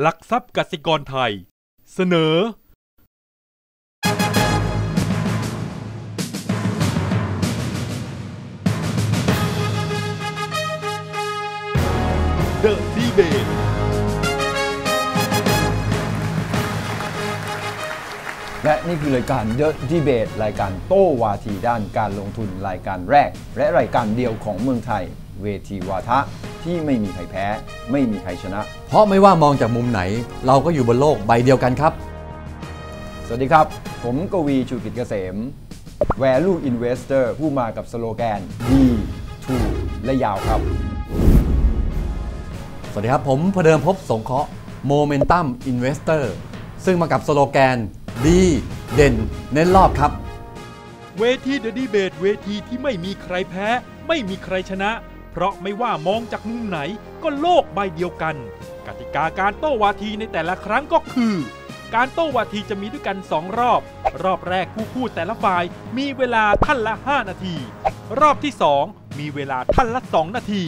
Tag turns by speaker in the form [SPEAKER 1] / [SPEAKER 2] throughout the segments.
[SPEAKER 1] หลักทรัพย์กสิกรไทย เสนอ The Debate
[SPEAKER 2] และนี่คือรายการ The Debate รายการโต้วาทีด้านการลงทุนรายการแรก และรายการเดียวของเมืองไทย เวทีวาทะที่ไม่มีใครแพ้ ไม่มีใครชนะ
[SPEAKER 3] เพราะไม่ว่ามองจากมุมไหน เราก็อยู่บนโลกใบเดียวกันครับ
[SPEAKER 2] สวัสดีครับ ผมกวีชูกิจเกษม Value Investor ผู้มากับสโลแกน D to และยาวครับ
[SPEAKER 3] สวัสดีครับผมพเดิมพบสงเคราะห์ Momentum Investor ซึ่งมากับสโลแกนดีเด่น เน้นรอบครับ
[SPEAKER 1] เวที The Debate เวทีที่ไม่มีใครแพ้ ไม่มีใครชนะ เพราะไม่ว่ามองจากมุมไหนก็โลกใบเดียวกัน กติกาการโต้วาทีในแต่ละครั้งก็คือ การโต้วาทีจะมีด้วยกัน 2 รอบ รอบแรกผู้พูดแต่ละฝ่ายมีเวลาท่านละ 5 นาที รอบที่ 2 มีเวลาท่านละ 2 นาที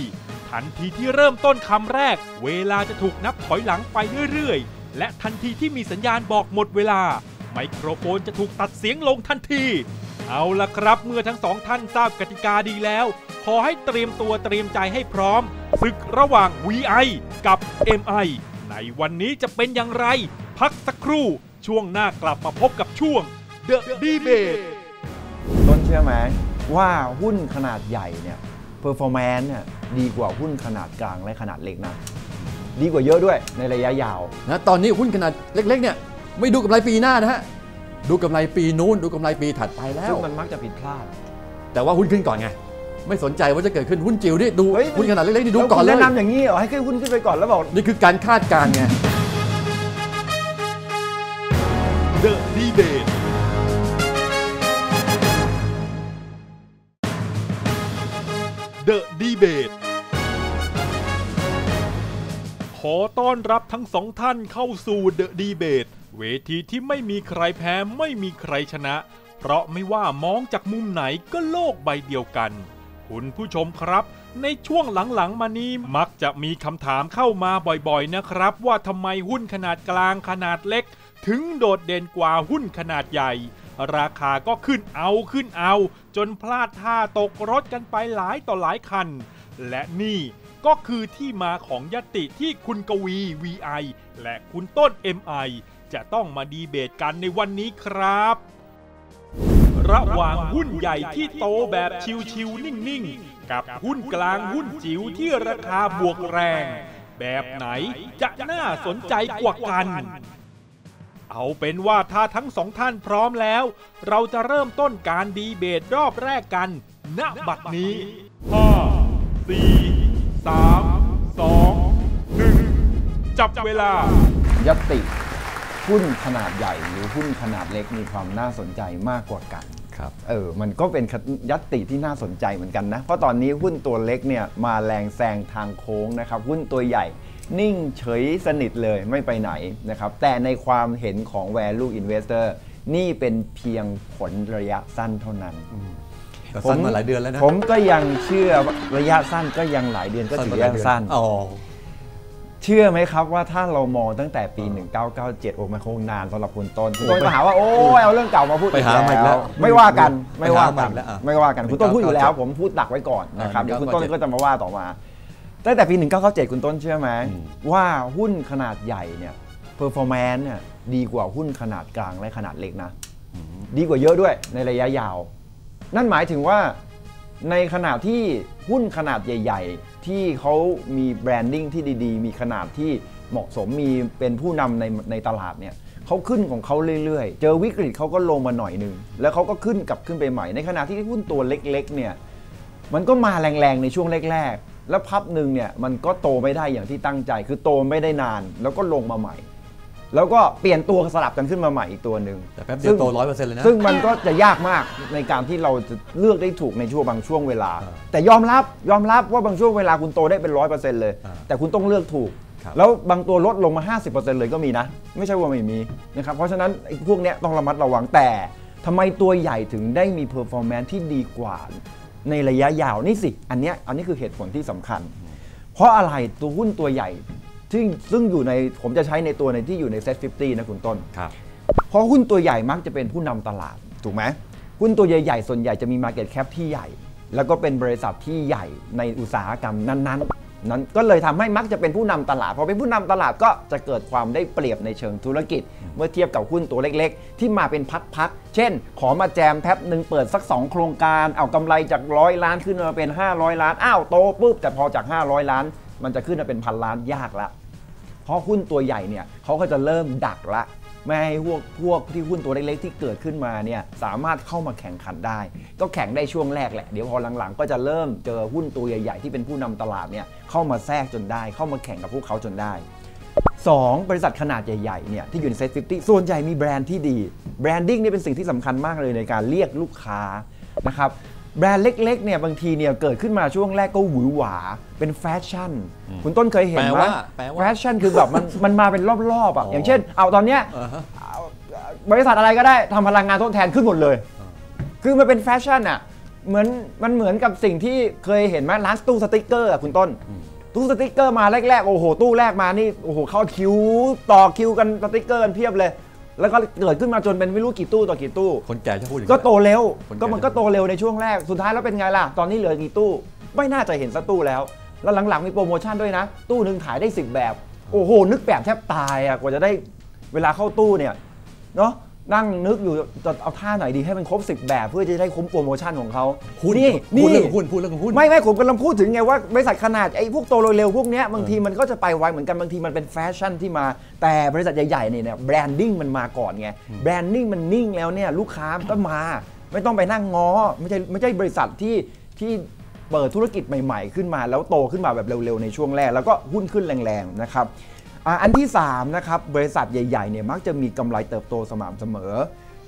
[SPEAKER 1] ทันทีที่เริ่มต้นคำแรก เวลาจะถูกนับถอยหลังไปเรื่อยๆ และทันทีที่มีสัญญาณบอกหมดเวลา ไมโครโฟนจะถูกตัดเสียงลงทันที เอาละครับเมื่อทั้งสองท่านทราบกติกาดีแล้ว ขอให้เตรียมตัวเตรียมใจให้พร้อมศึกระหว่าง VI กับ MI ในวันนี้จะเป็นอย่างไร พักสักครู่ช่วงหน้ากลับมาพบกับช่วง The Debate
[SPEAKER 2] ต้นเชื่อไหมว่าหุ้นขนาดใหญ่เนี่ย performance เนี่ยดีกว่าหุ้นขนาดกลางและขนาดเล็กนะดีกว่าเยอะด้วยในระยะยาว
[SPEAKER 3] นะตอนนี้หุ้นขนาดเล็กๆเนี่ยไม่ดูกำไรปีหน้านะฮะ ดูกำไรปีนู้นดูกำไรปีถัดไปแล้ว
[SPEAKER 2] ซึ่งมันมักจะผิดพลาด
[SPEAKER 3] แต่ว่าหุ้นขึ้นก่อนไง ไม่สนใจว่าจะเกิดขึ้นหุ้นจิ๋วนี่ดู
[SPEAKER 2] เฮ้ย
[SPEAKER 3] หุ้นขนาดเล็กๆนี่ดู
[SPEAKER 2] แล้ว
[SPEAKER 3] ก่อน
[SPEAKER 2] คุณ
[SPEAKER 3] เลย
[SPEAKER 2] แนะนำอย่างนี้เหรอให้ขึ้นหุ้นขึ้นไปก่อนแล้วบอก
[SPEAKER 3] นี่คือการคาดการณ์ไง
[SPEAKER 1] The Debate The Debate ขอต้อนรับทั้งสองท่านเข้าสู่ The Debate เเวทีที่ไม่มีใครแพ้ไม่มีใครชนะ เพราะไม่ว่ามองจากมุมไหนก็โลกใบเดียวกัน คุณผู้ชมครับ ในช่วงหลังๆ มานี้มักจะมีคำถามเข้ามาบ่อยๆนะครับ ว่าทำไมหุ้นขนาดกลางขนาดเล็ก ถึงโดดเด่นกว่าหุ้นขนาดใหญ่ ราคาก็ขึ้นเอาขึ้นเอา จนพลาดท่าตกรถกันไปหลายต่อหลายคัน และนี่ก็คือที่มาของยติที่คุณกวี VI และคุณต้น MI จะต้องมาดีเบตกันในวันนี้ครับ ระหว่างหุ้นใหญ่ที่โตแบบชิวๆนิ่งๆ กับหุ้นกลางหุ้นจิ๋วที่ราคาบวกแรง แบบไหนจะน่าสนใจกว่ากัน เอาเป็นว่าถ้าทั้งสองท่านพร้อมแล้ว เราจะเริ่มต้นการดีเบตรอบแรกกัน ณ บัดนี้5 4 3 2 1จับเวลา
[SPEAKER 2] ยติ หุ้นขนาดใหญ่หรือหุ้นขนาดเล็กมีความน่าสนใจมากกว่ากัน
[SPEAKER 3] ครับ
[SPEAKER 2] เออมันก็เป็นยัตติที่น่าสนใจเหมือนกันนะ เพราะตอนนี้หุ้นตัวเล็กเนี่ยมาแรงแซงทางโค้งนะครับ หุ้นตัวใหญ่นิ่งเฉยสนิทเลยไม่ไปไหนนะครับ แต่ในความเห็นของ value investor นี่เป็นเพียงผลระยะสั้นเท่านั้น
[SPEAKER 3] แต่สั้นมาหลายเดือนแล้วนะ
[SPEAKER 2] ผมก็ยังเชื่อว่าระยะสั้นก็ยังหลายเดือนก็ถือ
[SPEAKER 3] มาห
[SPEAKER 2] ว่า
[SPEAKER 3] ลายเดือ
[SPEAKER 2] สั้น
[SPEAKER 3] อ๋อ
[SPEAKER 2] เชื่อไหมครับว่าถ้าเรามองตั้งแต่ปี 1997 โอ้มันคงนานสำหรับคุณต้นคุณต้นก็หาว่าโอ้ยเอาเรื่องเก่ามาพูด
[SPEAKER 3] ไปหาใหม่อีกแล้ว
[SPEAKER 2] ไม่ว่ากัน
[SPEAKER 3] ไป
[SPEAKER 2] ไม่ว่า
[SPEAKER 3] หาใหม่
[SPEAKER 2] กัน
[SPEAKER 3] อีกแล้วอะ
[SPEAKER 2] ไม่ว่ากันคุณต้นพูดอยู่แล้ว
[SPEAKER 3] 1997
[SPEAKER 2] ผมพูดดักไว้ก่อนนะครับ
[SPEAKER 3] อ่า
[SPEAKER 2] เดี๋ยวคุณต้น
[SPEAKER 3] 1997
[SPEAKER 2] ก็จะมาว่าต่อมาตั้งแต่ปี 1997 คุณต้นเชื่อไหม
[SPEAKER 3] อืม
[SPEAKER 2] ว่าหุ้นขนาดใหญ่เนี่ยเพอร์ฟอร์แมนซ์เนี่ยดีกว่าหุ้นขนาดกลางและขนาดเล็กนะ ดีกว่าเยอะด้วยในระยะยาว นั่นหมายถึงว่า ในขณะที่หุ้นขนาดใหญ่ ๆ ที่เขามีแบรนดิ้งที่ดีๆ มีขนาดที่เหมาะสมมีเป็นผู้นำในในตลาดเนี่ยเขาขึ้นของเขาเรื่อยๆ เจอวิกฤตเขาก็ลงมาหน่อยนึง แล้วเขาก็ขึ้นกลับขึ้นไปใหม่ ในขณะที่หุ้นตัวเล็กๆเนี่ยมันก็มาแรงๆในช่วงแรกๆ แล้วพับหนึ่งเนี่ยมันก็โตไม่ได้อย่างที่ตั้งใจ คือโตไม่ได้นาน แล้วก็ลงมาใหม่ แล้วก็เปลี่ยนตัวสลับกันขึ้นมาใหม่อีกตัวหนึ่ง
[SPEAKER 3] แต่แป๊บเดียวโตร้อยเปอร์เซ็นต์เลยนะ
[SPEAKER 2] ซึ่งมันก็จะยากมากในการที่เราจะเลือกได้ถูกในช่วงบางช่วงเวลา
[SPEAKER 3] อ่า
[SPEAKER 2] แต่ยอมรับยอมรับว่าบางช่วงเวลาคุณโตได้เป็นร้อยเปอร์เซ็นต์เลย
[SPEAKER 3] อ่า
[SPEAKER 2] แต่คุณต้องเลือกถูก
[SPEAKER 3] ครับ
[SPEAKER 2] แล้วบางตัวลดลงมา 50%เลยก็มีนะ ไม่ใช่ว่าไม่มีนะครับเพราะฉะนั้นไอ้พวกเนี้ยต้องระมัดระวังแต่ทำไมตัวใหญ่ถึงได้มีเพอร์ฟอร์แมนซ์ที่ดีกว่าในระยะยาวนี่สิ อันเนี้ยอันนี้คือเหตุผลที่สำคัญ เพราะอะไรตัวหุ้นตัวใหญ่ ซึ่งซึ่งอยู่ในผมจะใช้ในตัวในที่อยู่ในเซ็ต50นะคุณต้น
[SPEAKER 3] ครับ
[SPEAKER 2] เพราะหุ้นตัวใหญ่มักจะเป็นผู้นำตลาดถูกไหมหุ้นตัวใหญ่ๆ ส่วนใหญ่จะมี Market Cap ที่ใหญ่ แล้วก็เป็นบริษัทที่ใหญ่ในอุตสาหกรรมนั้นๆนั้นก็เลยทำให้มักจะเป็นผู้นำตลาดพอเป็นผู้นำตลาดก็จะเกิดความได้เปรียบในเชิงธุรกิจ เมื่อเทียบกับหุ้นตัวเล็ก ๆ ที่มาเป็นพักๆเช่น ขอมาแจมแป๊บหนึ่งเปิดสัก 2 โครงการ เอากำไรจากร้อยล้านขึ้นมาเป็น 500 ล้านอ้าวโตปุ๊บแต่พอจาก 500 ล้าน มันจะขึ้นมาเป็นพันล้านยากละ เพราะหุ้นตัวใหญ่เนี่ยเขาก็จะเริ่มดักละไม่ให้พวกพวกที่หุ้นตัวเล็กๆที่เกิดขึ้นมาเนี่ยสามารถเข้ามาแข่งขันได้ ก็แข่งได้ช่วงแรกแหละ เดี๋ยวพอหลังๆ ก็จะเริ่มเจอหุ้นตัวใหญ่ๆที่เป็นผู้นำตลาดเนี่ยเข้ามาแทรกจนได้ เข้ามาแข่งกับพวกเขาจนได้ 2 บริษัทขนาดใหญ่ๆเนี่ยที่อยู่ในเซ็ต50ส่วนใหญ่มีแบรนด์ที่ดีแบรนดิ้งนี่เป็นสิ่งที่สำคัญมากเลยในการเรียกลูกค้านะครับ แบรนด์เล็กๆเนี่ยบางทีเนี่ยเกิดขึ้นมาช่วงแรกก็หวือหวา เป็นแฟชั่น คุณต้นเคยเห็นไหม
[SPEAKER 3] แปลว่าแปลว่า
[SPEAKER 2] แฟชั่นคือแบบมันมันมาเป็นรอบๆอะ
[SPEAKER 3] อ๋อ
[SPEAKER 2] อ
[SPEAKER 3] อย่าง
[SPEAKER 2] เช่น เอาตอนเนี้ย
[SPEAKER 3] อ่าฮะ
[SPEAKER 2] เอาบริษัทอะไรก็ได้ทำพลังงานทดแทนขึ้นหมดเลย คือมันเป็นแฟชั่นอะเหมือนมันเหมือนกับสิ่งที่เคยเห็นไหมร้านตู้สติกเกอร์อะคุณต้นตู้สติกเกอร์มาแรกๆโอ้โหตู้แรกมานี่โอ้โหเข้าคิวต่อคิวกันสติกเกอร์กันเพียบเลย แล้วก็เกิดขึ้นมาจนเป็นไม่รู้กี่ตู้ต่อกี่ตู้
[SPEAKER 3] คนแก่จะพูดอย่าง
[SPEAKER 2] ก็
[SPEAKER 3] นี้
[SPEAKER 2] โตเร็ว
[SPEAKER 3] คนแก่
[SPEAKER 2] ก็มันก็โตเร็วในช่วงแรก สุดท้ายแล้วเป็นไงล่ะ ตอนนี้เหลือกี่ตู้ ไม่น่าจะเห็นสักตู้แล้ว แล้วหลังๆมีโปรโมชั่นด้วยนะ ตู้หนึ่งขายได้ 10 แบบ โอ้โห นึกแบบแทบตายอะ กว่าจะได้เวลาเข้าตู้เนี่ย เนาะ นั่งนึกอยู่จะเอาท่าไหนดีให้มันครบ 10 แบบ เพื่อจะได้คุ้มโปรโมชั่นของเขา
[SPEAKER 3] หุ้น
[SPEAKER 2] นี่
[SPEAKER 3] พูด
[SPEAKER 2] นี่
[SPEAKER 3] เรื่องหุ้นพูดเรื่องหุ้น
[SPEAKER 2] ไม่ไม่ผมกำลังพูดถึงไงว่าบริษัทขนาดไอ้พวกโตเร็วๆพวกเนี้ยบางทีมันก็จะไปไวเหมือนกันบางทีมันเป็นแฟชั่นที่มา แต่บริษัทใหญ่ๆเนี่ยแบรนดิ้งมันมาก่อนไงแบรนดิ้งมันนิ่งแล้วเนี่ยลูกค้ามันก็มา ไม่ต้องไปนั่งง้อไม่ใช่ไม่ใช่บริษัทที่ที่เปิดธุรกิจใหม่ ๆ ขึ้นมาแล้วโตขึ้นมาแบบเร็วๆในช่วงแรกแล้วก็หุ้นขึ้นแรงๆนะครับ อ่าอันที่สามนะครับบริษัทใหญ่ๆเนี่ยมักจะมีกำไรเติบโตสม่ำเสมอ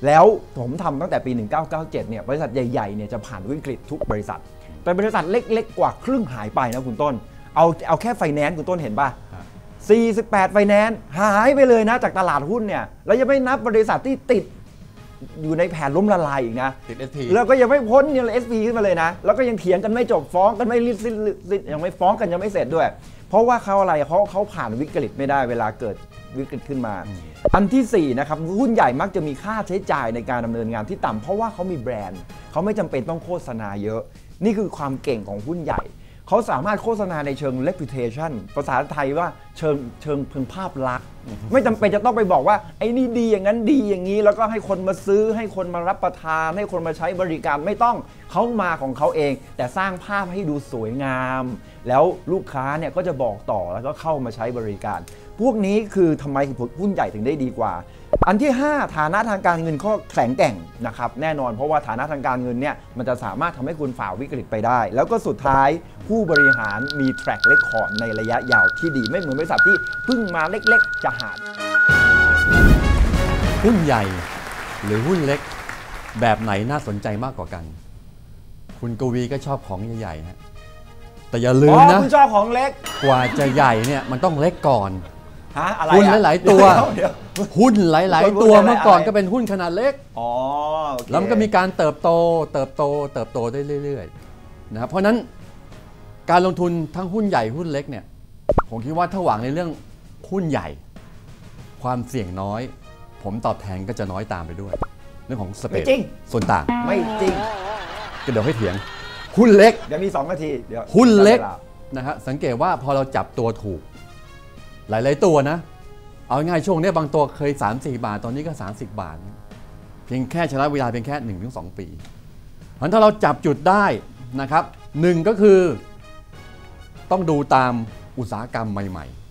[SPEAKER 2] แล้วผมทำตั้งแต่ปี 1997เนี่ยบริษัทใหญ่ๆเนี่ยจะผ่านวิกฤตทุกบริษัท แต่บริษัทเล็กๆกว่าครึ่งหายไปนะคุณต้น เอาเอาแค่ไฟแนนซ์คุณต้นเห็นป่ะ48 ไฟแนนซ์หายไปเลยนะจากตลาดหุ้นเนี่ยแล้วยังไม่นับบริษัทที่ติดอยู่ในแผนล้มละลายอีกนะ
[SPEAKER 3] ติดเอสพี
[SPEAKER 2] แล้วก็ยังไม่พ้นเนี่ยเอสพีขึ้นมาเลยนะ แล้วก็ยังเถียงกันไม่จบฟ้องกันไม่รีบสิ้นสิ้นยังไม่ฟ้องกันยังไม่เสร็จด้วย เพราะว่าเขาอะไรเขาเขาผ่านวิกฤตไม่ได้เวลาเกิดวิกฤตขึ้นมา อันที่ 4 นะครับ หุ้นใหญ่มักจะมีค่าใช้จ่ายในการดำเนินงานที่ต่ำเพราะว่าเขามีแบรนด์เขาไม่จำเป็นต้องโฆษณาเยอะ นี่คือความเก่งของหุ้นใหญ่ เขาสามารถโฆษณาในเชิง reputation ภาษาไทยว่าเชิงเชิงเพึงภาพลักษณ์ ไม่จำเป็นจะต้องไปบอกว่าไอ้นี่ดีอย่างนั้นดีอย่างนี้ แล้วก็ให้คนมาซื้อให้คนมารับประทาน ให้คนมาใช้บริการไม่ต้องเขามาของเขาเอง แต่สร้างภาพให้ดูสวยงาม แล้วลูกค้าเนี่ยก็จะบอกต่อแล้วก็เข้ามาใช้บริการ พวกนี้คือทำไมหุ้นใหญ่ถึงได้ดีกว่า อันที่ 5 ฐานะทางการเงินก็แข็งแกร่งนะครับแน่นอนเพราะว่าฐานะทางการเงินเนี่ยมันจะสามารถทำให้คุณฝ่าวิกฤตไปได้ แล้วก็สุดท้ายผู้บริหารมี track record ในระยะยาวที่ดีไม่เหมือนบริษัทที่เพิ่งมาเล็ก ๆ จะหา
[SPEAKER 3] หุ้นใหญ่หรือหุ้นเล็กแบบไหนน่าสนใจมากกว่ากัน คุณกวีก็ชอบของใหญ่ๆฮะแต่อย่าลื
[SPEAKER 2] อ๋
[SPEAKER 3] ม
[SPEAKER 2] อ
[SPEAKER 3] นะ
[SPEAKER 2] คุณชอบของเล็ก
[SPEAKER 3] กว่าจะใหญ่เนี่ยมันต้องเล็กก่อน
[SPEAKER 2] ฮะอะไร
[SPEAKER 3] หุ้น
[SPEAKER 2] อะ
[SPEAKER 3] หลาย ๆ ตัว
[SPEAKER 2] เดี๋ยว
[SPEAKER 3] หุ้นหลาย
[SPEAKER 2] หุ้น
[SPEAKER 3] ๆตัว
[SPEAKER 2] อะไร
[SPEAKER 3] เมื่อก่อน
[SPEAKER 2] อะไร
[SPEAKER 3] ก็เป็นหุ้นขนาดเล็ก
[SPEAKER 2] อ๋อโอเค
[SPEAKER 3] แล้วมันก็มีการเติบโต เติบโต เติบโตได้เรื่อยๆนะครับเพราะฉะนั้นการลงทุนทั้งหุ้นใหญ่หุ้นเล็กเนี่ยผมคิดว่าถ้าหวังในเรื่องหุ้นใหญ่ ความเสี่ยงน้อย ผมตอบแทนก็จะน้อยตามไปด้วย เรื่องของสเป
[SPEAKER 2] ไม่
[SPEAKER 3] ด
[SPEAKER 2] จริง
[SPEAKER 3] ส่วนต่าง
[SPEAKER 2] ไม่จริง
[SPEAKER 3] ก็เดี๋ยวให้เถียง หุ้นเล็ก
[SPEAKER 2] เดี๋ยวมี2นาที เดี๋ยว
[SPEAKER 3] หุ้นเล็ก
[SPEAKER 2] ได้วา
[SPEAKER 3] นะฮะสังเกตว่าพอเราจับตัวถูก หลาย ๆ ตัวนะ เอาง่ายๆช่วงเนี้ยบางตัวเคย 3-4 บาท ตอนนี้ก็ 30 บาท เพียงแค่ชนะเวลาเพียงแค่ 1-2 ปีเพราะฉะนั้นถ้าเราจับจุดได้นะครับหนึ่งก็คือ ต้องดูตามอุตสาหกรรมใหม่ ๆ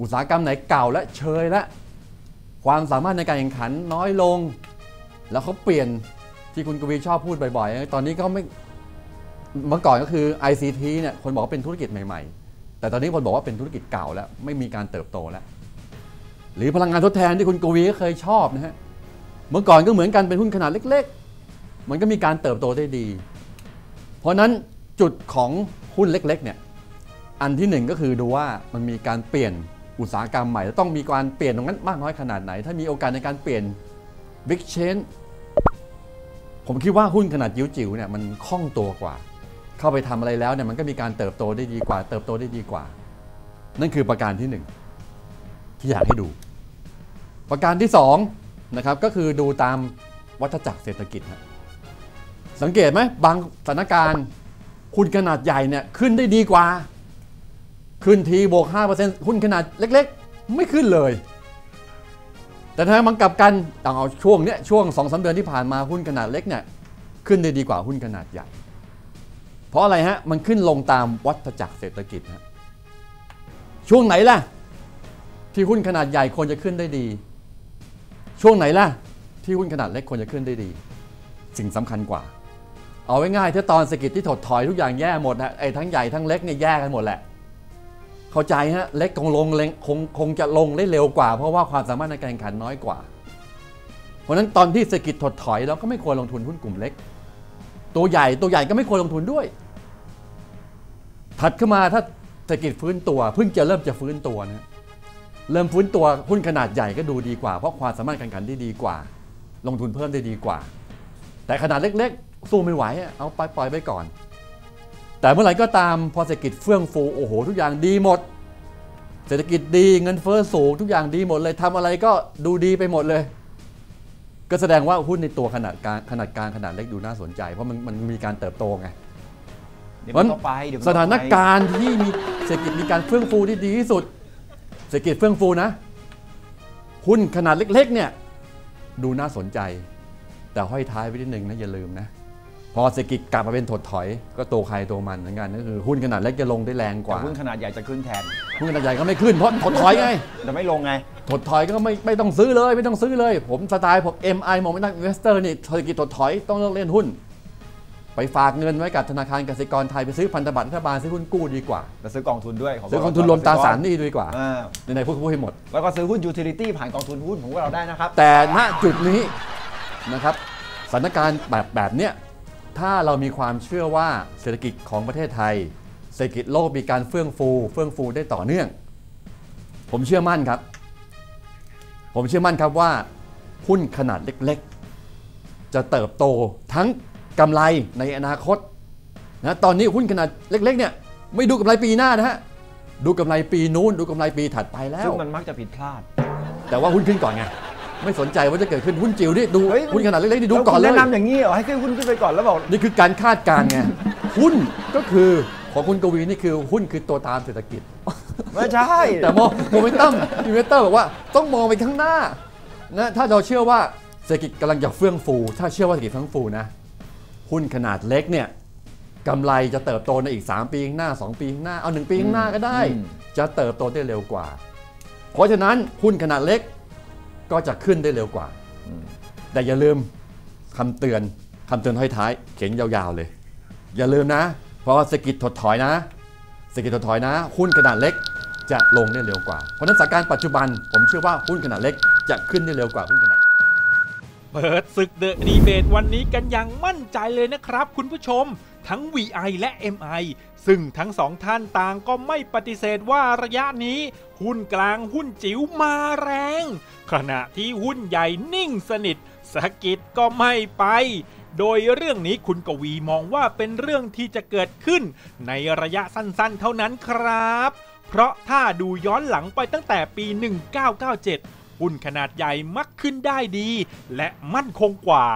[SPEAKER 3] อุตสาหกรรมไหนเก่าและเชยและ ความสามารถในการแข่งขันน้อยลง แล้วเขาเปลี่ยนที่คุณกวีชอบพูดบ่อยๆ ตอนนี้ก็ไม่เมื่อก่อนก็คือ ICT เนี่ยคนบอกว่าเป็นธุรกิจใหม่ ๆ แต่ตอนนี้คนบอกว่าเป็นธุรกิจเก่าแล้วไม่มีการเติบโตแล้ว หรือพลังงานทดแทนที่คุณกวีก็เคยชอบนะฮะเมื่อก่อนก็เหมือนกันเป็นหุ้นขนาดเล็ก ๆ มันก็มีการเติบโตได้ดี เพราะฉะนั้นจุดของหุ้นเล็กๆเนี่ยอันที่หนึ่งก็คือดูว่ามันมีการเปลี่ยน อุตสาหกรรมใหม่ต้องมีการเปลี่ยนตรงนั้นมากน้อยขนาดไหน ถ้ามีโอกาสในการเปลี่ยน Big Change ผมคิดว่าหุ้นขนาดจิ๋วๆเนี่ยมันคล่องตัวกว่า เข้าไปทำอะไรแล้วเนี่ยมันก็มีการเติบโตได้ดีกว่า เติบโตได้ดีกว่า นั่นคือประการที่หนึ่งที่อยากให้ดู ประการที่สองนะครับก็คือดูตามวัฏจักรเศรษฐกิจนะสังเกตไหมบางสถานการณ์หุ้นขนาดใหญ่เนี่ยขึ้นได้ดีกว่า ขึ้นทีบวก5%หุ้นขนาดเล็กๆ ไม่ขึ้นเลย แต่ถ้ามันกลับกันต่างเอาช่วงเนี้ยช่วง2อสเดือนที่ผ่านมาหุ้นขนาดเล็กเนี่ยขึ้นได้ดีกว่าหุ้นขนาดใหญ่ เพราะอะไรฮะ มันขึ้นลงตามวัฏจักรเศรษฐกิจฮะช่วงไหนล่ะ ที่หุ้นขนาดใหญ่ควรจะขึ้นได้ดี ช่วงไหนล่ะ ที่หุ้นขนาดเล็กควรจะขึ้นได้ดี สิ่งสำคัญกว่า เอาไว้ง่ายถ้าตอนเศรษฐกิจที่ถดถอยทุกอย่างแย่หมดนะไอ้ทั้งใหญ่ทั้งเล็กเนี่ยแย่กันหมดแหละ เข้าใจฮะเล็กคงลงคงคงจะลงได้เร็วกว่า เพราะว่าความสามารถในการแข่งขันน้อยกว่า เพราะนั้นตอนที่เศรษฐกิจถดถอยเราก็ไม่ควรลงทุนหุ้นกลุ่มเล็ก ตัวใหญ่ตัวใหญ่ก็ไม่ควรลงทุนด้วย ถัดขึ้นมาถ้าเศรษฐกิจฟื้นตัวเพิ่งจะเริ่มจะฟื้นตัวนะเริ่มฟื้นตัวหุ้นขนาดใหญ่ก็ดูดีกว่า เพราะความสามารถการแข่งขันที่ดีกว่า ลงทุนเพิ่มได้ดีกว่า แต่ขนาดเล็กๆ สู้ไม่ไหวอะเอาไปปล่อยไปก่อน แต่เมื่อไหร่ก็ตามพอเศรษฐกิจเฟื่องฟูโอ้โห ทุกอย่างดีหมด เศรษฐกิจดีเงินเฟ้อสูงทุกอย่างดีหมดเลยทำอะไรก็ดูดีไปหมดเลย ก็แสดงว่าหุ้นในตัวขนาดกลางขนาดกลางขนาดเล็กดูน่าสนใจ เพราะมันมันมีการเติบโตไง
[SPEAKER 2] เดี๋ยวมันต้องไปเดี๋ยวมัน
[SPEAKER 3] ส
[SPEAKER 2] ต้องไป
[SPEAKER 3] ถานการณ์ที่มีเศรษฐกิจมีการเฟื่องฟูที่ดีที่สุด เศรษฐกิจเฟื่องฟูนะ หุ้นขนาดเล็กๆเนี่ยดูน่าสนใจ แต่ห้อยท้ายไว้นิดนึงนะอย่าลืมนะ พอเศรษฐกิจกลับมาเป็นถดถอยก็ตัวใครตัวมันเหมือนกันก็คือหุ้นขนาดเล็กจะลงได้แรงก
[SPEAKER 2] แต่
[SPEAKER 3] ว่า
[SPEAKER 2] หุ้นขนาดใหญ่จะขึ้นแทน
[SPEAKER 3] หุ้นขนาดใหญ่ก็ไม่ขึ้นเพราะถดถอยไง
[SPEAKER 2] แต่ไม่ลงไง
[SPEAKER 3] ถดถอยก็ไม่ไม่ต้องซื้อเลยไม่ต้องซื้อเลย ผมสไตล์ผม MI มองไม่ตั้งอินเวสเตอร์นี่เศรษฐกิจถดถอยต้องเลิกเล่นหุ้น ไปฝากเงินไว้กับธนาคารกสิกรไทยไปซื้อพันธบัตรรัฐบาลซื้อหุ้นกู้ดีกว่า
[SPEAKER 2] แต่ซื้อกองทุนด้วยขบ
[SPEAKER 3] ซื้อกองทุนรวมตราสารหนี้ดีกว่า
[SPEAKER 2] อ่า
[SPEAKER 3] ในในๆพูดพูดให้หมด
[SPEAKER 2] แล้วก็ซื้อหุ้นยูทิลิตี้ผ่านกองทุนหุ้นของพวกเราได้นะครับ
[SPEAKER 3] แต่ณจุดนี้นะครับสถานการณ์แบบแบบเนี้ย ถ้าเรามีความเชื่อว่าเศรษฐกิจของประเทศไทย เศรษฐกิจโลกมีการเฟื่องฟู เฟื่องฟูได้ต่อเนื่อง ผมเชื่อมั่นครับ ผมเชื่อมั่นครับว่า หุ้นขนาดเล็กๆ จะเติบโตทั้งกำไรในอนาคตนะตอนนี้หุ้นขนาดเล็กๆเนี่ยไม่ดูกำไรปีหน้านะฮะดูกำไรปีนู้นดูกำไรปีถัดไปแล้ว
[SPEAKER 2] ซึ่งมันมักจะผิดพลาด
[SPEAKER 3] แต่ว่าหุ้นขึ้นก่อนไง ไม่สนใจว่าจะเกิดขึ้นหุ้นจิ๋วนี่ดู
[SPEAKER 2] เฮ้ย
[SPEAKER 3] หุ้นขนาดเล็กๆนี่ดู
[SPEAKER 2] แล้ว
[SPEAKER 3] ก่อน
[SPEAKER 2] คุณ
[SPEAKER 3] เลย
[SPEAKER 2] แนะนำอย่างนี้เหรอให้ขึ้นหุ้นขึ้นไปก่อนแล้วบอก
[SPEAKER 3] นี่คือการคาดการณ์ไงหุ้นก็คือของคุณกวีนี่คือหุ้นคือตัวตามเศรษฐกิจ
[SPEAKER 2] ไม่ใช่
[SPEAKER 3] แต่มองโมเมนตัมอินเวสเตอร์บอกว่าต้องมองไปข้างหน้านะถ้าเราเชื่อว่าเศรษฐกิจกำลังจะเฟื่องฟู ถ้าเชื่อว่าเศรษฐกิจเฟื่องฟูนะหุ้นขนาดเล็กเนี่ยกำไรจะเติบโตในอีก 3 ปีข้างหน้า 2 ปีข้างหน้าเอา 1 ปีข้างหน้าก็ได้
[SPEAKER 2] อืม
[SPEAKER 3] จะเติบโตได้เร็วกว่า เพราะฉะนั้นหุ้นขนาดเล็ก ก็จะขึ้นได้เร็วกว่า แต่อย่าลืมคำเตือนคำเตือนท้ายท้ายๆเขียนยาวๆเลย อย่าลืมนะ เพราะว่าเศรษฐกิจถดถอยนะเศรษฐกิจถดถอยนะ หุ้นขนาดเล็กจะลงได้เร็วกว่า เพราะฉะนั้นสถานการณ์ปัจจุบัน ผมเชื่อว่าหุ้นขนาดเล็กจะขึ้นได้เร็วกว่าหุ้นขนาด
[SPEAKER 1] เปิดศึกเดอะดีเบตวันนี้กันอย่างมั่นใจเลยนะครับ คุณผู้ชม ทั้ง VI และ MI ซึ่งทั้งสองท่านต่างก็ไม่ปฏิเสธว่าระยะนี้ หุ้นกลางหุ้นจิ๋วมาแรง ขณะที่หุ้นใหญ่นิ่งสนิทสะกิดก็ไม่ไป โดยเรื่องนี้คุณกวีมองว่าเป็นเรื่องที่จะเกิดขึ้น ในระยะสั้นๆ เท่านั้นครับ เพราะถ้าดูย้อนหลังไปตั้งแต่ปี 1997 หุ้นขนาดใหญ่มักขึ้นได้ดี และมั่นคงกว่า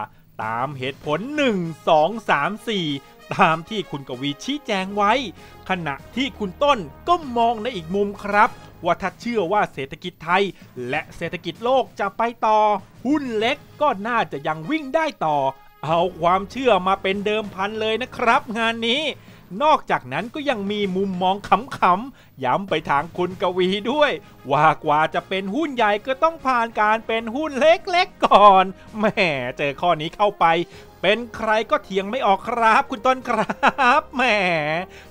[SPEAKER 1] ตามเหตุผล 1 2 3 4 ตามที่คุณกวีชี้แจงไว้ ขณะที่คุณต้นก็มองในอีกมุมครับ ว่าถ้าเชื่อว่าเศรษฐกิจไทย และเศรษฐกิจโลกจะไปต่อ หุ้นเล็กก็น่าจะยังวิ่งได้ต่อ เอาความเชื่อมาเป็นเดิมพันเลยนะครับ งานนี้ นอกจากนั้นก็ยังมีมุมมองขำๆ ย้ำไปทางคุณกวีด้วย ว่ากว่าจะเป็นหุ้นใหญ่ก็ต้องผ่านการเป็นหุ้นเล็กๆก่อนแหมเจอข้อนี้เข้าไป เป็นใครก็เถียงไม่ออกครับ คุณต้นครับแหม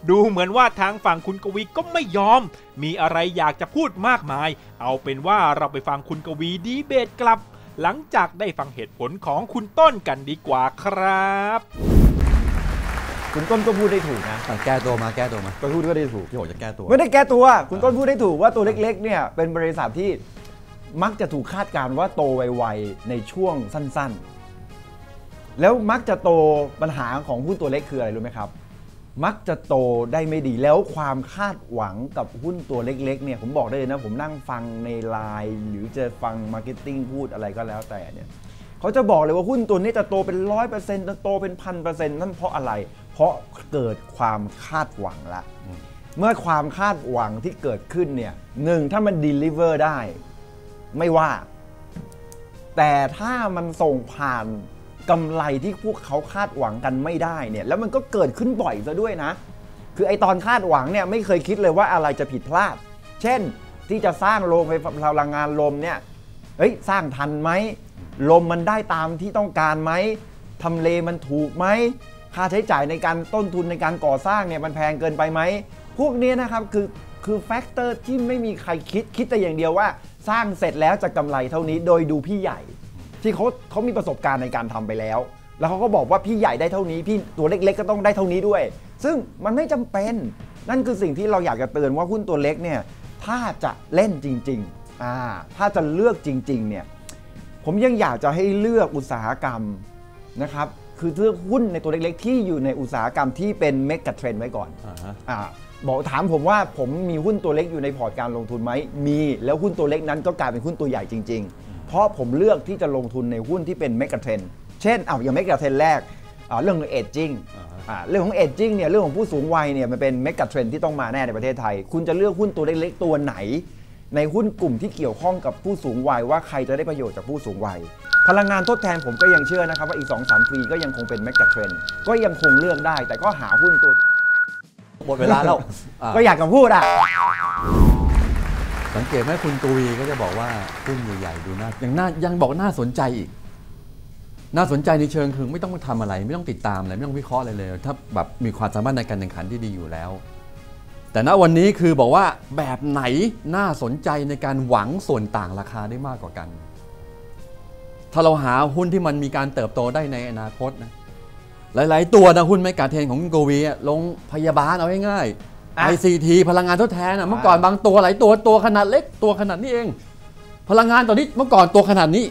[SPEAKER 1] ดูเหมือนว่าทางฝั่งคุณกวีก็ไม่ยอม มีอะไรอยากจะพูดมากมาย เอาเป็นว่าเราไปฟังคุณกวีดีเบตกลับ หลังจากได้ฟังเหตุผลของคุณต้นกันดีกว่าครับ
[SPEAKER 2] คุณต้นก็พูดได้ถูกนะ
[SPEAKER 3] แก้ตัวมาแก้ตัวมา
[SPEAKER 2] ก็พูดก็ได้ถูก
[SPEAKER 3] พี่โอจะแก้ตัว
[SPEAKER 2] ไม่ได้แก้ตัว คุณต้นพูดได้ถูกว่าตัวเล็กๆเนี่ยเป็นบริษัทที่มักจะถูกคาดการณ์ว่าโตไวๆในช่วงสั้นๆ แล้วมักจะโตปัญหาของหุ้นตัวเล็กคืออะไรรู้ไหมครับ มักจะโตได้ไม่ดีแล้วความคาดหวังกับหุ้นตัวเล็กๆเนี่ยผมบอกได้เลยนะ ผมนั่งฟังในไลน์หรือจะฟังมาร์เก็ตติ้งพูดอะไรก็แล้วแต่เนี่ยเขาจะบอกเลยว่าหุ้นตัวนี้จะโตเป็นร้อยเปอร์เซ็นต์จะโตเป็นพันเปอร์เซ็นต์นั่นเพราะอะไรเพ ราะเกิดความคาดหวังละ เมื่อความคาดหวังที่เกิดขึ้นเนี่ยหนึ่งถ้ามันด deliver ได้ ไม่ว่า แต่ถ้ามันส่งผ่านกำไรที่พวกเขาคาดหวังกันไม่ได้เนี่ย แล้วมันก็เกิดขึ้นบ่อยซะด้วยนะ คือไอตอนคาดหวังเนี่ยไม่เคยคิดเลยว่าอะไรจะผิดพลาด เช่นที่จะสร้างโรงไฟฟ้าพลังงานลมเนี่ยเฮ้ยสร้างทันไหมลมมันได้ตามที่ต้องการไหมทำเลมันถูกไหม ค่าใช้จ่ายในการต้นทุนในการก่อสร้างเนี่ยมันแพงเกินไปไหม พวกนี้นะครับคือคือแฟกเตอร์ที่ไม่มีใครคิดคิดแต่อย่างเดียวว่า สร้างเสร็จแล้วจะกำไรเท่านี้โดยดูพี่ใหญ่ ที่เขาเขามีประสบการณ์ในการทำไปแล้ว แล้วเขาก็บอกว่าพี่ใหญ่ได้เท่านี้พี่ตัวเล็กๆ ก็ต้องได้เท่านี้ด้วย ซึ่งมันไม่จำเป็น นั่นคือสิ่งที่เราอยากจะเตือนว่าหุ้นตัวเล็กเนี่ยถ้าจะเล่นจริงๆอ่าถ้าจะเลือกจริงๆเนี่ยผมยังอยากจะให้เลือกอุตสาหกรรมนะครับ คือเลือกหุ้นในตัวเล็กๆ ที่อยู่ในอุตสาหกรรมที่เป็นเมกะเทรนไว้ก่อน
[SPEAKER 3] อ่าฮะ
[SPEAKER 2] อ่าบอกถามผมว่าผมมีหุ้นตัวเล็กอยู่ในพอร์ตการลงทุนไหมมีแล้วหุ้นตัวเล็กนั้นก็กลายเป็นหุ้นตัวใหญ่จริง ๆ เพราะผมเลือกที่จะลงทุนในหุ้นที่เป็นเมกะเทรนเช่นอ้าวอย่างเมกะเทรนแรกอ่าเรื่องของเอจจิ้ง
[SPEAKER 3] อ่าฮะ
[SPEAKER 2] อ่าเรื่องของเอจจิ้งเนี่ยเรื่องของผู้สูงวัยเนี่ยมันเป็นเมกะเทรนที่ต้องมาแน่ในประเทศไทย คุณจะเลือกหุ้นตัวเล็กๆตัวไหน ในหุ้นกลุ่มที่เกี่ยวข้องกับผู้สูงวัยว่าใครจะได้ประโยชน์จากผู้สูงวัย พลังงานทดแทนผมก็ยังเชื่อนะครับว่าอีก 2-3 ปีก็ยังคงเป็นเมกะเทรนก็ยังคงเลือกได้ แต่ก็หาหุ้นตัวที่
[SPEAKER 3] หมดเวลาแล้วอะ
[SPEAKER 2] ก็อยากจะพูดอะ
[SPEAKER 3] สังเกตไหมคุณกวีก็จะบอกว่าหุ้นใหญ่ๆดูน่ายังน่ายังบอกน่าสนใจอีก น่าสนใจในเชิงคือไม่ต้องมาทำอะไร ไม่ต้องติดตามอะไรไม่ต้องวิเคราะห์อะไรเลย ถ้าแบบมีความสามารถในการแข่งขันที่ดีอยู่แล้ว แต่ณวันนี้คือบอกว่าแบบไหนน่าสนใจในการหวังส่วนต่างราคาได้มากกว่ากัน ถ้าเราหาหุ้นที่มันมีการเติบโตได้ในอนาคตนะหลาย ๆ ตัวนะหุ้นไม่กาเทนของคุณโกวีอะลงพยาบาลเอาง่ายๆ
[SPEAKER 2] อะ
[SPEAKER 3] ICT พลังงานทดแทนอะเมื่อก่อนบางตัวหลายตัวตัวขนาดเล็กตัวขนาดนี้เอง พลังงานตอนนี้เมื่อก่อนตัวขนาดนี้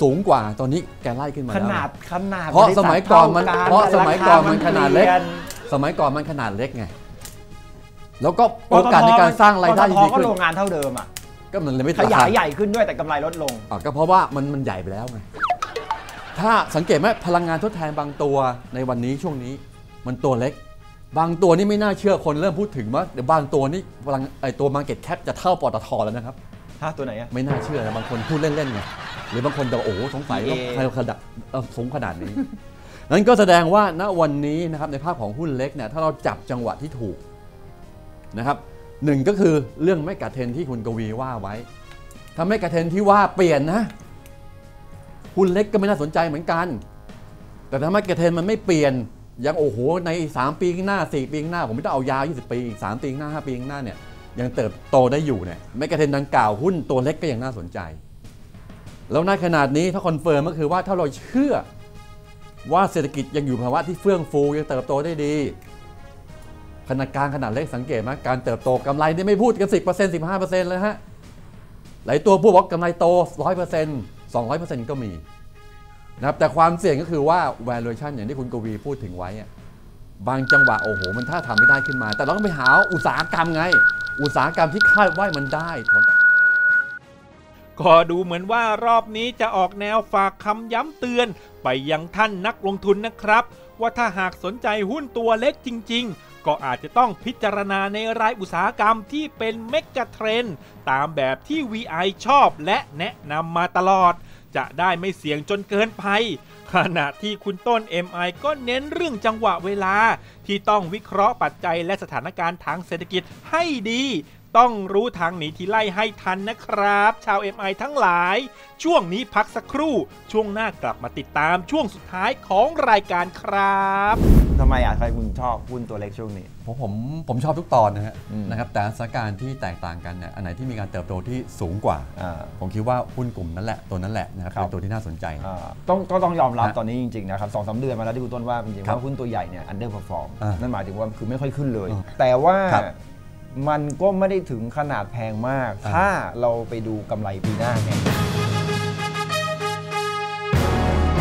[SPEAKER 3] สูงกว่าตอนนี้แกไล่ขึ้นมา
[SPEAKER 2] ข
[SPEAKER 3] แล้ว
[SPEAKER 2] นาดขนาด
[SPEAKER 3] เพราะสมัยก่อนมัน
[SPEAKER 2] บษัท
[SPEAKER 3] เพราะสมัยก่อนมันขนาดเล็ก
[SPEAKER 2] ปลี่ย
[SPEAKER 3] สมัยก่อนมันขนาดเล็กไง แล้วก็โอกาสในการสร้างรายได้
[SPEAKER 2] ปตท
[SPEAKER 3] ดี
[SPEAKER 2] ก็
[SPEAKER 3] ขึ้น
[SPEAKER 2] โรงงานเท่าเดิมอะ
[SPEAKER 3] ก็มันเลยไม่
[SPEAKER 2] ขยายใหญ่ขึ้นด้วยแต่กำไรลดลง
[SPEAKER 3] อะก็เพราะว่ามันมันใหญ่ไปแล้วไงถ้าสังเกตไหมพลังงานทดแทนบางตัวในวันนี้ช่วงนี้ มันตัวเล็ก บางตัวนี่ไม่น่าเชื่อคนเริ่มพูดถึงว่าเดี๋ยวบางตัวนี่พลังไอตัว Market Cap จะเท่าปตทแล้วนะครับ
[SPEAKER 2] ถ้าตัวไหนอะ
[SPEAKER 3] ไม่น่าเชื่อนะบางคนพูดเล่นๆไงหรือบางคนจะบอกโอ้โหสงสัยต้อง
[SPEAKER 2] PA
[SPEAKER 3] ใครขนาดเอ่อสูงขนาดนี้นั้นก็แสดงว่าณวันนี้นะครับในภาพของหุ้นเล็กเนี่ยถ้าเราจับจังหวะที่ถูก นะครับหนึ่งก็คือเรื่องไม่กระเทนที่คุณกวีว่าไว้ถ้าไม่กระเทนที่ว่าเปลี่ยนนะหุ้นเล็กก็ไม่น่าสนใจเหมือนกัน แต่ถ้าไม่กระเทนมันไม่เปลี่ยนยังโอ้โหใน 3 ปีข้างหน้า 4 ปีข้างหน้า ผมไม่ต้องเอายาว 20 ปี3ปีข้างหน้า 5 ปีข้างหน้าเนี่ยยังเติบโตได้อยู่เนี่ยไม่กระเทนดังกล่าวหุ้นตัวเล็กก็ยังน่าสนใจ แล้วในขนาดนี้ถ้าคอนเฟิร์มก็คือว่าถ้าเราเชื่อว่าเศรษฐกิจยังอยู่ภาวะที่เฟื่องฟูยังเติบโตได้ดี ขนาดกลางขนาดเล็กสังเกตไหมการเติบโตกำไรนี่ไม่พูดกัน10% 15%เซ็นต์สิบห้าเปอร์เซ็นต์เลยฮะหลายตัวพูดว่ากำไรโต100% 200%ก็มีนะครับแต่ความเสี่ยงก็คือว่า valuation อย่างที่คุณกวีพูดถึงไว้ บางจังหวะโอ้โห มันถ้าทำไม่ได้ขึ้นมา แต่เราต้องไปหาอุตสาหกรรมไง อุตสาหกรรมที่คาดว่ามันได้ผล
[SPEAKER 1] ก็ดูเหมือนว่ารอบนี้จะออกแนวฝากคำย้ำเตือน ไปยังท่านนักลงทุนนะครับ ว่าถ้าหากสนใจหุ้นตัวเล็กจริง ๆ ก็อาจจะต้องพิจารณาในรายอุตสาหกรรมที่เป็นเมกะเทรนตามแบบที่ VI ชอบและแนะนำมาตลอด จะได้ไม่เสี่ยงจนเกินไปขณะที่คุณต้น MI ก็เน้นเรื่องจังหวะเวลา ที่ต้องวิเคราะห์ปัจจัยและสถานการณ์ทางเศรษฐกิจให้ดี ต้องรู้ทางหนีทีไล่ให้ทันนะครับ ชาว MI ทั้งหลาย ช่วงนี้พักสักครู่ ช่วงหน้ากลับมาติดตามช่วงสุดท้ายของรายการครับ
[SPEAKER 2] ทำไมอะใครคุณชอบหุ้นตัวเล็กช่วงนี้
[SPEAKER 3] ผมผมผมชอบทุกตอนนะฮะ
[SPEAKER 2] อืม
[SPEAKER 3] นะครับแต่สถานการณ์ที่แตกต่างกันเนี่ยอันไหนที่มีการเติบโตที่สูงกว่า
[SPEAKER 2] อ่า
[SPEAKER 3] ผมคิดว่าหุ้นกลุ่มนั้นแหละตัวนั้นแหละนะครับ
[SPEAKER 2] ครับ
[SPEAKER 3] เป็นตัวที่น่าสนใจ
[SPEAKER 2] อ่าต้องก็ต้องยอมรับ
[SPEAKER 3] ฮะ
[SPEAKER 2] ตอนนี้จริงๆนะครับสองสามเดือนมาแล้วที่คุณต้นว่าจริงๆ
[SPEAKER 3] ครับ
[SPEAKER 2] ว่าหุ้นตัวใหญ่เนี่ย underperform
[SPEAKER 3] อ่านั่
[SPEAKER 2] นั่นหมายถึงว่าคือไม่ค่อยขึ้นเลย
[SPEAKER 3] อ่า
[SPEAKER 2] แต่ว่า
[SPEAKER 3] ครับ
[SPEAKER 2] มันก็ไม่ได้ถึงขนาดแพงมาก
[SPEAKER 3] อ่า
[SPEAKER 2] ถ้าเราไปดูกำไรปีหน้าไง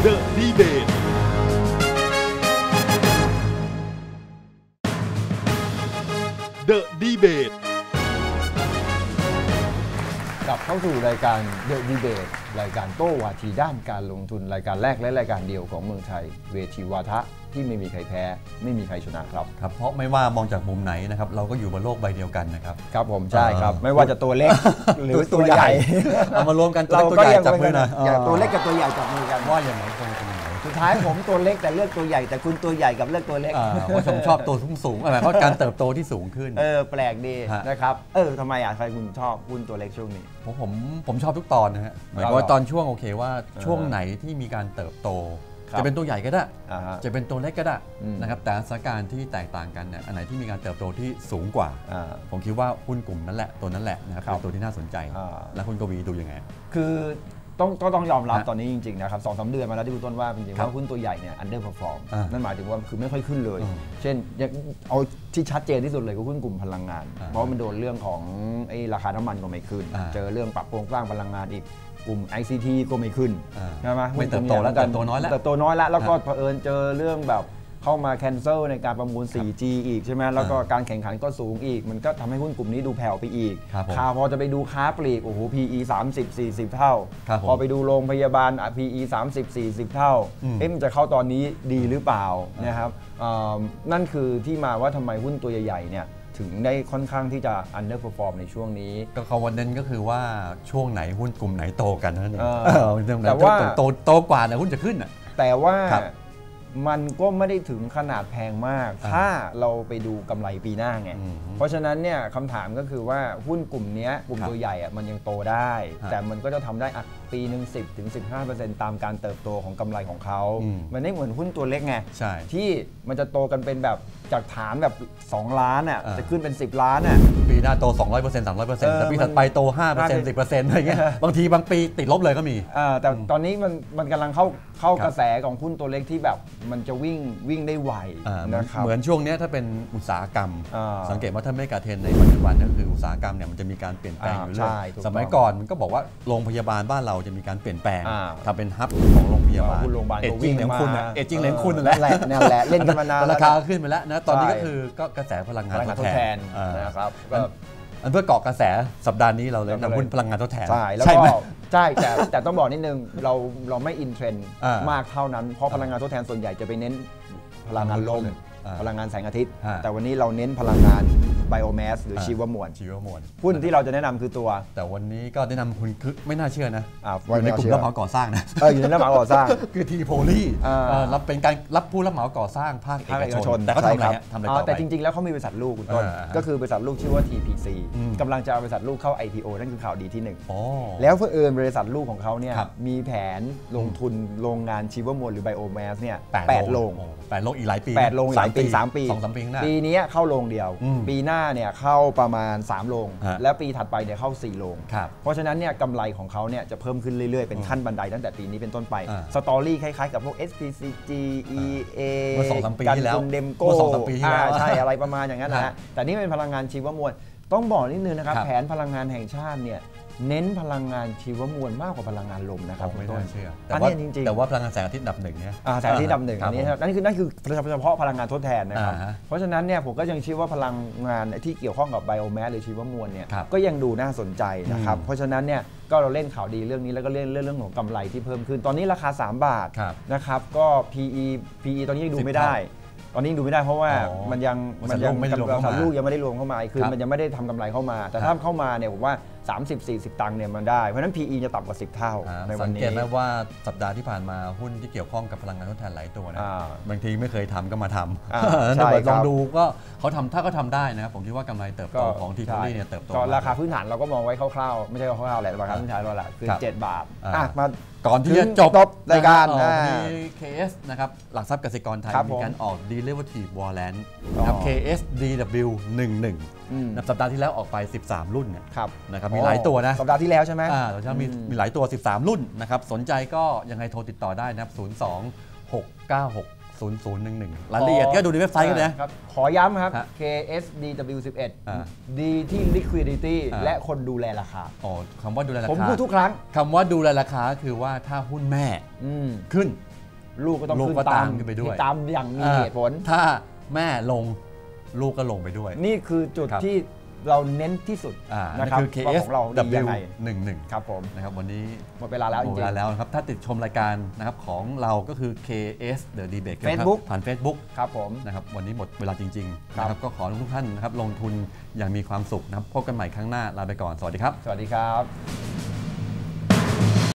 [SPEAKER 1] The Debate The Debate
[SPEAKER 2] กลับเข้าสู่รายการ The Debate รายการโต้วาทีด้านการลงทุนรายการแรกและรายการเดียวของเมืองไทย เวทีวาทะที่ไม่มีใครแพ้ ไม่มีใครชนะครับ
[SPEAKER 3] ครับ เพราะไม่ว่ามองจากมุมไหนนะครับ เราก็อยู่บนโลกใบเดียวกันนะครับ
[SPEAKER 2] ครับผมใช่ครับ
[SPEAKER 3] อ่า
[SPEAKER 2] ไม่ว่าจะตัวเล็กหรือตัวใหญ่
[SPEAKER 3] เอามารวมกันตัว
[SPEAKER 2] เรา
[SPEAKER 3] เล็กตัว
[SPEAKER 2] ก็
[SPEAKER 3] ใหญ่
[SPEAKER 2] ยัง
[SPEAKER 3] จับ
[SPEAKER 2] เป็น
[SPEAKER 3] มือหนะ
[SPEAKER 2] อย่างตัวเล็กกับตัวใหญ่จับมือกัน
[SPEAKER 3] ว่าอย่างไรตรงตรงไหน
[SPEAKER 2] สุด ท้ายผมตัวเล็กแต่เลือกตัวใหญ่ แต่คุณตัวใหญ่กับเลือกตัวเล็ก
[SPEAKER 3] อ่าว่าผมชอบตัวสูงสูงๆอะไรเพราะการเติบโตที่สูงขึ้น
[SPEAKER 2] เออแปลกดี
[SPEAKER 3] ฮะ
[SPEAKER 2] นะครับเออทำไมอะใครคุณชอบหุ้นตัวเล็กช่วงนี้
[SPEAKER 3] ผมผมผมชอบทุกตอนนะฮะหมาย
[SPEAKER 2] ครั
[SPEAKER 3] ค
[SPEAKER 2] บ
[SPEAKER 3] วามว่าตอนช่วงโอเคว่า
[SPEAKER 2] อ่า
[SPEAKER 3] ช่วงไหนที่มีการเติบโต
[SPEAKER 2] ครับ
[SPEAKER 3] จะเป็นตัวใหญ่ก็ได้
[SPEAKER 2] อ่าฮะ
[SPEAKER 3] จะเป็นตัวเล็กก็ได้
[SPEAKER 2] อืม
[SPEAKER 3] นะครับ แต่สถานการณ์ที่แตกต่างกันเนี่ย อันไหนที่มีการเติบโตที่สูงกว่า
[SPEAKER 2] อ่า
[SPEAKER 3] ผมคิดว่าหุ้นกลุ่มนั้นแหละ ตัวนั้นแหละนะครับ
[SPEAKER 2] ครับ
[SPEAKER 3] เป็นตัวที่น่าสนใจ
[SPEAKER 2] อ่า
[SPEAKER 3] แล้วคุณกวีดูยังไง
[SPEAKER 2] คือ ต้องก็ต้องยอมรับ
[SPEAKER 3] ฮะ
[SPEAKER 2] ตอนนี้จริงๆนะครับสองสามเดือนมาแล้วที่คุณต้นว่าจริงๆ
[SPEAKER 3] ครับ
[SPEAKER 2] ว่าหุ้นตัวใหญ่เนี่ยอันเดอร์เพอร์ฟอร์ม
[SPEAKER 3] อ่านั่
[SPEAKER 2] นั่นหมายถึงว่าคือไม่ค่อยขึ้นเลย
[SPEAKER 3] อืม
[SPEAKER 2] เช่นอย่างเอาที่ชัดเจนที่สุดเลยก็หุ้นกลุ่มพลังงาน
[SPEAKER 3] อ่า
[SPEAKER 2] เพราะมันโดนเรื่องของไอ้ราคาน้ำมันก็ไม่ขึ้น
[SPEAKER 3] อ่า
[SPEAKER 2] เจอเรื่องปรับโครงสร้างพลังงานอีกกลุ่ม ICT ก็ไม่ขึ้น
[SPEAKER 3] อ่า
[SPEAKER 2] ใช่ไหม
[SPEAKER 3] ไม่เติบโตแล้ว
[SPEAKER 2] หุ้กม
[SPEAKER 3] เติบโตน้อยแล้ว
[SPEAKER 2] เติบโตน้อยแล้วแล้วก็
[SPEAKER 3] ฮะ
[SPEAKER 2] เผอิญเจอเรื่องแบบ เข้ามาแคนเซิลในการประมูล 4G อีกใช่ไหมแล้วก็การแข่งขันก็สูงอีก มันก็ทำให้หุ้นกลุ่มนี้ดูแผ่วไปอีก
[SPEAKER 3] ครับผม
[SPEAKER 2] ข่าวพอจะไปดูค้าปลีกโอ้โห PE 30 40 เท่า
[SPEAKER 3] ครับผม
[SPEAKER 2] พอไปดูโรงพยาบาลอะ PE 30 40 เท่า
[SPEAKER 3] อืม
[SPEAKER 2] เอ๊ะมันจะเข้าตอนนี้ดีหรือเปล่านะครับเอิ่มนั่นคือที่มาว่าทำไมหุ้นตัวใหญ่ๆเนี่ยถึงได้ค่อนข้างที่จะ underperform ในช่วงนี้
[SPEAKER 3] ก็เขาวันนั้นก็คือว่าช่วงไหนหุ้นกลุ่มไหนโตกันเท่านั้นเอง
[SPEAKER 2] เออ
[SPEAKER 3] เออเรื่องนั้น
[SPEAKER 2] แต่ว่า
[SPEAKER 3] โตโตกว่าเนี่ยหุ้นจะขึ้นอะ
[SPEAKER 2] แต่ว่า
[SPEAKER 3] ครับ
[SPEAKER 2] มันก็ไม่ได้ถึงขนาดแพงมาก
[SPEAKER 3] อ่า
[SPEAKER 2] ถ้าเราไปดูกำไรปีหน้าไง
[SPEAKER 3] อืม
[SPEAKER 2] เพราะฉะนั้นเนี่ยคำถามก็คือว่าหุ้นกลุ่มเนี้ยกลุ่ม
[SPEAKER 3] ครับ
[SPEAKER 2] ตัวใหญ่อะมันยังโตได้
[SPEAKER 3] ฮะ
[SPEAKER 2] แต่มันก็จะทำได้อะ ปีหนึ่ง10ถึง15 ตามการเติบโตของกำไรของเขา
[SPEAKER 3] อืม
[SPEAKER 2] มันไม่เหมือนหุ้นตัวเล็กไง
[SPEAKER 3] ใช่
[SPEAKER 2] ที่มันจะโตกันเป็นแบบจากฐานแบบ 2 ล้านอะ
[SPEAKER 3] อ่า
[SPEAKER 2] จะขึ้นเป็น 10 ล้านอะ
[SPEAKER 3] ปีหน้าโต 200% 300%แต่ปีถัดไปโต 5% 10%อะไรเงี้ยบางทีบางปีติดลบเลยก็มี
[SPEAKER 2] อ่าแต่ตอนนี้มันมันกำลังเข้าเข้า
[SPEAKER 3] ครับ
[SPEAKER 2] กระแสของหุ้นตัวเล็กที่แบบมันจะวิ่งวิ่งได้ไว
[SPEAKER 3] อ่าเหมือน
[SPEAKER 2] นะครับ
[SPEAKER 3] เหมือนช่วงเนี้ยถ้าเป็นอุตสาหกรรม
[SPEAKER 2] อ่า
[SPEAKER 3] สังเกตว่าถ้าไม่กาเทรนในปัจจุบันก็คืออุตสาหกรรมเนี่ยมันจะมีการเปลี่ยนแปลง
[SPEAKER 2] อ่า
[SPEAKER 3] อยู่เรื่อย
[SPEAKER 2] ใช่ถูกต้อง
[SPEAKER 3] สมัยก่อนมันก็บอกว่าโรงพยาบาลบ้านเราจะมีการเปลี่ยนแปลง
[SPEAKER 2] อ่า
[SPEAKER 3] ทำเป็นฮับของโรงพยาบาล
[SPEAKER 2] หุ้นโรงพยาบาล
[SPEAKER 3] เอ
[SPEAKER 2] ก็
[SPEAKER 3] จจิ้
[SPEAKER 2] วิ่
[SPEAKER 3] ง
[SPEAKER 2] ง
[SPEAKER 3] เหลยง
[SPEAKER 2] มา
[SPEAKER 3] คุณนะเอจจิ้งเหลยงคุณ
[SPEAKER 2] เออ
[SPEAKER 3] นั่นแหละ
[SPEAKER 2] นั่นแหละนั่นแหละเล่นกันมานานแล้ว
[SPEAKER 3] ราคาก็ขึ้นไปแล้วนะตอนนี้
[SPEAKER 2] ใช่
[SPEAKER 3] ก็คือก็กระแสพลังงาน
[SPEAKER 2] พลังงาน
[SPEAKER 3] ท
[SPEAKER 2] ท
[SPEAKER 3] ด
[SPEAKER 2] ด
[SPEAKER 3] แท
[SPEAKER 2] แท
[SPEAKER 3] น
[SPEAKER 2] น
[SPEAKER 3] อ่า
[SPEAKER 2] นะครับก็
[SPEAKER 3] อันเพื่อเกาะกระแสสัปดาห์นี้เราเลย
[SPEAKER 2] เราก็เลย
[SPEAKER 3] นำหุ้นพลังงานทดแทน
[SPEAKER 2] ใช่แล้ว
[SPEAKER 3] ไห
[SPEAKER 2] ก็
[SPEAKER 3] ม
[SPEAKER 2] ใช่แต่แต่ต้องบอกนิดนึงเราเราไม่อินเทรนด์
[SPEAKER 3] อ่ามา
[SPEAKER 2] กเท่านั้นเพราะพลังงานทดแทนส่วนใหญ่จะไปเน้นพลังงานลม
[SPEAKER 3] อ่า
[SPEAKER 2] พลังงานแสงอาทิตย์
[SPEAKER 3] ฮะ
[SPEAKER 2] แต่วันนี้เราเน้นพลังงาน ไบโอแมสหรือ
[SPEAKER 3] อ่า
[SPEAKER 2] ชีวมวล
[SPEAKER 3] ชีวมวล
[SPEAKER 2] หุ้นที่เราจะแนะนำคือตัว
[SPEAKER 3] แต่วันนี้ก็แนะนำคุณคือไม่น่าเชื่อนะ
[SPEAKER 2] อ่า
[SPEAKER 3] อยู่ในกลุ่มรับเหมาก่อสร้างนะ
[SPEAKER 2] เอออยู่ในรับเหมาก่อสร้าง
[SPEAKER 3] คือทีโพลี
[SPEAKER 2] อ่า
[SPEAKER 3] รับเป็นการรับผู้รับเหมาก่อสร้างภาคเอ
[SPEAKER 2] ภาค
[SPEAKER 3] ก
[SPEAKER 2] เอก
[SPEAKER 3] ช
[SPEAKER 2] ช
[SPEAKER 3] น
[SPEAKER 2] น
[SPEAKER 3] แต่เขาทำอะไร
[SPEAKER 2] ใช่
[SPEAKER 3] ฮะทำอะไร
[SPEAKER 2] อ่า
[SPEAKER 3] ต่อไป
[SPEAKER 2] แต่จริง ๆ แล้วเขามีบริษัทลูกคุณต้น
[SPEAKER 3] อ่า
[SPEAKER 2] ก็คือบริษัทลูกชื่อว่า TPC
[SPEAKER 3] อืม
[SPEAKER 2] กำลังจะเอาบริษัทลูกเข้า IPO นั่นคือข่าวดีที่หนึ่ง
[SPEAKER 3] อ๋อ
[SPEAKER 2] แล้วเพื่อเอิญบริษัทลูกของเขาเนี่ย
[SPEAKER 3] ครับ
[SPEAKER 2] มีแผนลงทุนโรงงานชีวมวลหรือไบโอแมสเนี่ย
[SPEAKER 3] แปด
[SPEAKER 2] แปดโรง
[SPEAKER 3] โอ้แปดโรงอีกหลายปี
[SPEAKER 2] แปดโรงหลายปีสามปี
[SPEAKER 3] สองสามปีข้างหน้า
[SPEAKER 2] ปีนี้เข้าโรงเดียว
[SPEAKER 3] อืม
[SPEAKER 2] ปีหน้าเนี่ยเข้าประมาณ 3 โรง
[SPEAKER 3] ฮะ
[SPEAKER 2] แล้วปีถัดไปเนี่ยเข้า 4 โรง
[SPEAKER 3] ครับ
[SPEAKER 2] เพราะฉะนั้นเนี่ยกำไรของเขาเนี่ยจะเพิ่มขึ้นเรื่อย ๆ เป็นขั้นบันไดตั้งแต่ปีนี้เป็นต้นไป
[SPEAKER 3] อ่า
[SPEAKER 2] สตอรี่คล้ายๆกับพวก SPCG EA
[SPEAKER 3] เมื่อสองสามปี
[SPEAKER 2] กัน
[SPEAKER 3] ที่แล้ว
[SPEAKER 2] คุณเดมโก
[SPEAKER 3] เมื่อสองสามปีที่แล้ว
[SPEAKER 2] ใช่อะไรประมาณอย่างนั้นนะ
[SPEAKER 3] ฮะ
[SPEAKER 2] ฮะแต่นี่เป็นพลังงานชีวมวล ต้องบอกนิดนึงนะครับ
[SPEAKER 3] ครับ
[SPEAKER 2] แผนพลังงานแห่งชาติเนี่ย เน้นพลังงานชีวมวลมากกว่าพลังงานลมนะครับ
[SPEAKER 3] ไม่
[SPEAKER 2] คุณต้
[SPEAKER 3] น่านเชื่อแต่
[SPEAKER 2] อัน
[SPEAKER 3] ว่า
[SPEAKER 2] นี้จริงๆ
[SPEAKER 3] แต่ว่าพลังงานแสงอาทิตย์อันดับหนึ่งเนี่ย
[SPEAKER 2] อ่าแสงอาที่ดำหนึ่ง
[SPEAKER 3] ครั
[SPEAKER 2] อั
[SPEAKER 3] บ
[SPEAKER 2] นนี้
[SPEAKER 3] ผม
[SPEAKER 2] ครับนั่นคือนั่นคือเฉพาะพลังงานทดแทนนะครับ
[SPEAKER 3] อ่าฮะ
[SPEAKER 2] เพราะฉะนั้นเนี่ยผมก็ยังเชื่อว่าพลังงานที่เกี่ยวข้องกับไบโอแมสหรือชีวมวลเนี่ย
[SPEAKER 3] ครับ
[SPEAKER 2] ก็ยังดูน่าสนใจนะครับ
[SPEAKER 3] อืม
[SPEAKER 2] เพราะฉะนั้นเนี่ยก็เราเล่นข่าวดีเรื่องนี้แล้วก็เล่นเรื่องของกำไรที่เพิ่มขึ้น ตอนนี้ราคา 3 บาท
[SPEAKER 3] ครับ
[SPEAKER 2] นะครับก็ PE PE ตอนนี้ยังดู
[SPEAKER 3] สิบ
[SPEAKER 2] ไม่ได้ตอนนี้ยังดูไม่ได้เพราะว่า
[SPEAKER 3] อ๋อ
[SPEAKER 2] มันยัง
[SPEAKER 3] บริษัทลูกไม่ได้รวมเข้ามา
[SPEAKER 2] บริษัทลูกยังไม่ได้รวมเข้ามาคือ
[SPEAKER 3] ครับ
[SPEAKER 2] มันยังไม่ได้ทำกำไรเข้ามา แต่
[SPEAKER 3] ครั
[SPEAKER 2] ถ้า
[SPEAKER 3] บ
[SPEAKER 2] เข้ามาเนี่ยผมว่า 30-40 ตังค์เนี่ยมันได้ เพราะฉะนั้น PE จะต่ำกว่า 10 เท่า
[SPEAKER 3] อ่า
[SPEAKER 2] ในวั
[SPEAKER 3] สั
[SPEAKER 2] น
[SPEAKER 3] งเก
[SPEAKER 2] นี้
[SPEAKER 3] ตไหมว่าสัปดาห์ที่ผ่านมาหุ้นที่เกี่ยวข้องกับพลังงานทดแทนหลายตัวนะ
[SPEAKER 2] อ่า
[SPEAKER 3] บางทีไม่เคยทำก็มาท
[SPEAKER 2] อ่าำใช่
[SPEAKER 3] ถ้าเกิด
[SPEAKER 2] ค
[SPEAKER 3] ล
[SPEAKER 2] รับ
[SPEAKER 3] องดูก็เขาทำถ้าเขาทำได้นะครับผมคิดว่ากำไรเติบโตของทีโพลีเนี่ยเติบโต
[SPEAKER 2] ก็
[SPEAKER 3] มก
[SPEAKER 2] ราคาพื้นฐานเราก็มองไว้คร่าวๆ ไม่ใช่คร่าวๆแหละราคาพื้นฐานเราแหละคือ
[SPEAKER 3] ครับ
[SPEAKER 2] 7บาท
[SPEAKER 3] อ่า
[SPEAKER 2] อะมา
[SPEAKER 3] ก่อนที่จะจบ
[SPEAKER 2] จบรายการ
[SPEAKER 3] นะฮะ
[SPEAKER 2] อ่า
[SPEAKER 3] มี KS นะครับหลักทรัพย์กสิกรไทย
[SPEAKER 2] ครับ
[SPEAKER 3] มีการออก derivative warrant นะครับ
[SPEAKER 2] อ๋อ
[SPEAKER 3] KS DW
[SPEAKER 2] อืม
[SPEAKER 3] 11นะ สัปดาห์ที่แล้วออกไป 13 รุ่นเนี่ย
[SPEAKER 2] ครับ
[SPEAKER 3] นะครับมีหลายตัวนะ
[SPEAKER 2] สัปดาห์ที่แล้วใช่ไหม
[SPEAKER 3] อ่าเราจะมี
[SPEAKER 2] อืม
[SPEAKER 3] มีหลายตัว 13 รุ่นนะครับสนใจก็ยังไงโทรติดต่อได้นะครับ 02 696 0011 รายละเอียดก็ดูในเว็บไซต์กันนะ
[SPEAKER 2] ครับขอย้ำครับ
[SPEAKER 3] ฮะ
[SPEAKER 2] KSDW11
[SPEAKER 3] อ่า
[SPEAKER 2] ดีที่ liquidity
[SPEAKER 3] อ่า
[SPEAKER 2] และคนดูแลราคา
[SPEAKER 3] อ๋อคำว่าดูแลรา
[SPEAKER 2] ผม
[SPEAKER 3] คา
[SPEAKER 2] พูดทุกครั้ง
[SPEAKER 3] คำว่าดูแลราคาก็คือว่าถ้าหุ้นแม่
[SPEAKER 2] อืม
[SPEAKER 3] ขึ้น
[SPEAKER 2] ลูกก็ต้อง
[SPEAKER 3] ลูก
[SPEAKER 2] ขึ้น
[SPEAKER 3] ก็
[SPEAKER 2] ตา
[SPEAKER 3] ตามมขึ้นไปด้วย
[SPEAKER 2] ตามอย่างมี
[SPEAKER 3] อ่า
[SPEAKER 2] เหตุผล
[SPEAKER 3] ถ้าแม่ลง ลูกก็ลงไปด้วย
[SPEAKER 2] นี่คือจุด
[SPEAKER 3] ครับ
[SPEAKER 2] ที่เราเน้นที่สุด
[SPEAKER 3] อ่า
[SPEAKER 2] นะ
[SPEAKER 3] นั่น
[SPEAKER 2] ครับ
[SPEAKER 3] คือ
[SPEAKER 2] ว่า
[SPEAKER 3] KS
[SPEAKER 2] ของเราดียังไง
[SPEAKER 3] W11
[SPEAKER 2] ครับผม
[SPEAKER 3] นะครับวันนี้
[SPEAKER 2] หมดเวลาแล้วจ
[SPEAKER 3] หมด
[SPEAKER 2] ริ
[SPEAKER 3] เว
[SPEAKER 2] ง
[SPEAKER 3] ลาแล้วนะครับถ้าติดชมรายการนะครับของเราก็คือ KS The Debate ครับ
[SPEAKER 2] Facebook
[SPEAKER 3] ผ่าน Facebook
[SPEAKER 2] ๆครับผม
[SPEAKER 3] นะครับวันนี้หมดเวลาจริงๆ
[SPEAKER 2] ครับ
[SPEAKER 3] นะครับก็ขอทุกท่านนะครับลงทุนอย่างมีความสุขนะครับพบกันใหม่ครั้งหน้าลาไปก่อนสวัสดีครับ
[SPEAKER 2] สวัสดีครับ